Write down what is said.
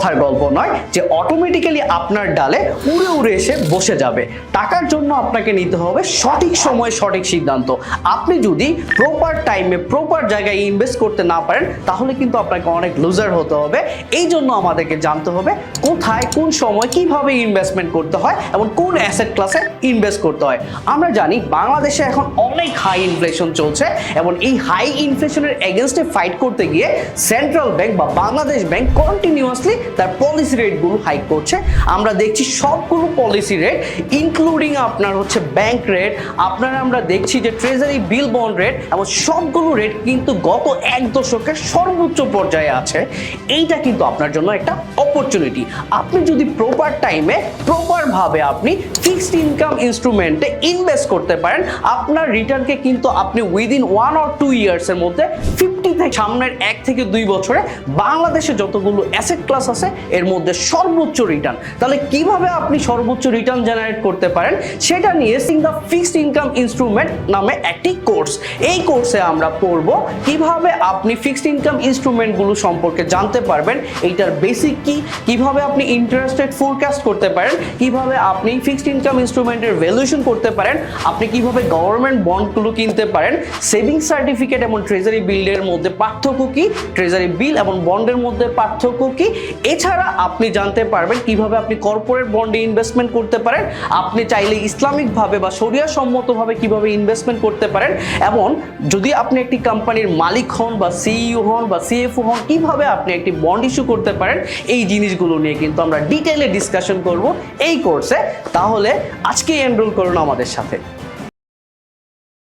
রূপকথার গল্প নয় যে অটোমেটিক্যালি আপনার ডালে উড়ে উড়ে এসে বসে যাবে। টাকার জন্য আপনাকে নিতে হবে সঠিক সময়ে সঠিক সিদ্ধান্ত। আপনি যদি প্রপার টাইমে প্রপার জায়গায় ইনভেস্ট করতে না পারেন, তাহলে কিন্তু আপনাকে অনেক লুজার হতে হবে। এই জন্য আমাদেরকে জানতে হবে কোথায়, কোন সময় কীভাবে ইনভেস্টমেন্ট করতে হয় এবং কোন অ্যাসেট ক্লাসে ইনভেস্ট করতে হয়। আমরা জানি বাংলাদেশে এখন অনেক হাই ইনফ্লেশন চলছে এবং এই হাই ইনফ্লেশনের এগেনস্টে ফাইট করতে গিয়ে সেন্ট্রাল ব্যাংক বা বাংলাদেশ ব্যাংক কন্টিনিউয়াসলি তার পলিসি রেটগুলো হাইক করছে। আমরা দেখছি সবগুলো পলিসি রেট ইনক্লুডিং আপনার হচ্ছে ব্যাংক রেট আপনারা আমরা দেখছি যে ট্রেজারি বিল বন্ড রেট এবং সবগুলো রেট কিন্তু গত এক দশকের সর্বোচ্চ পর্যায়ে আছে। এইটা কিন্তু আপনার জন্য একটা অপরচুনিটি আপনি যদি প্রপার টাইমে প্রপারভাবে আপনি ফিক্সড ইনকাম ইনস্ট্রুমেন্টে ইনভেস্ট করতে পারেন, আপনার রিটার্নকে কিন্তু আপনি উইদিন ওয়ান অর টু ইয়ার্সের মধ্যে ফিফটি থেকে, সামনের এক থেকে দুই বছরে বাংলাদেশে যতগুলো অ্যাসেট ক্লাস আছে এর মধ্যে সর্বোচ্চ রিটার্ন তাহলে কীভাবে আপনি সর্বোচ্চ রিটার্ন জেনারেট করতে পারেন? সেটা নিয়ে সিং দ্য ফিক্সড ইনকাম ইনস্ট্রুমেন্ট নামে একটি কোর্স এই কোর্সে আমরা পড়ব কীভাবে আপনি ফিক্সড ইনকাম ইনস্ট্রুমেন্টগুলো সম্পর্কে জানতে পারবেন, এইটার বেসিক কি, কীভাবে আপনি ইন্টারেস্ট রেট ফোরকাস্ট করতে পারেন, কীভাবে আপনি ফিক্সড ইনকাম ইনস্ট্রুমেন্টের ভ্যালুয়েশন করতে পারেন, আপনি কীভাবে গভর্নমেন্ট বন্ডগুলো কিনতে পারেন সেভিংস সার্টিফিকেট এবং ট্রেজারি বিলের মধ্যে পার্থক্য কি ট্রেজারি বিল এবং বন্ডের মধ্যে পার্থক্য কি এছাড়া আপনি জানতে পারবেন কীভাবে আপনি কর্পোরেট বন্ডে ইনভেস্টমেন্ট করতে পারেন। আপনি চাইলে ইসলামিকভাবে বা শরিয়া সম্মতভাবে কীভাবে ইনভেস্টমেন্ট করতে পারেন এবং যদি আপনি একটি কোম্পানির মালিক হন বা সিইও হন বা সিএফও হন, কীভাবে আপনি একটি বন্ড ইস্যু করতে পারেন, এই জিনিসগুলো নিয়ে কিন্তু আমরা ডিটেলে ডিসকাশন করব এই কোর্সে তাহলে আজকে এনরোল করুন আমাদের সাথে।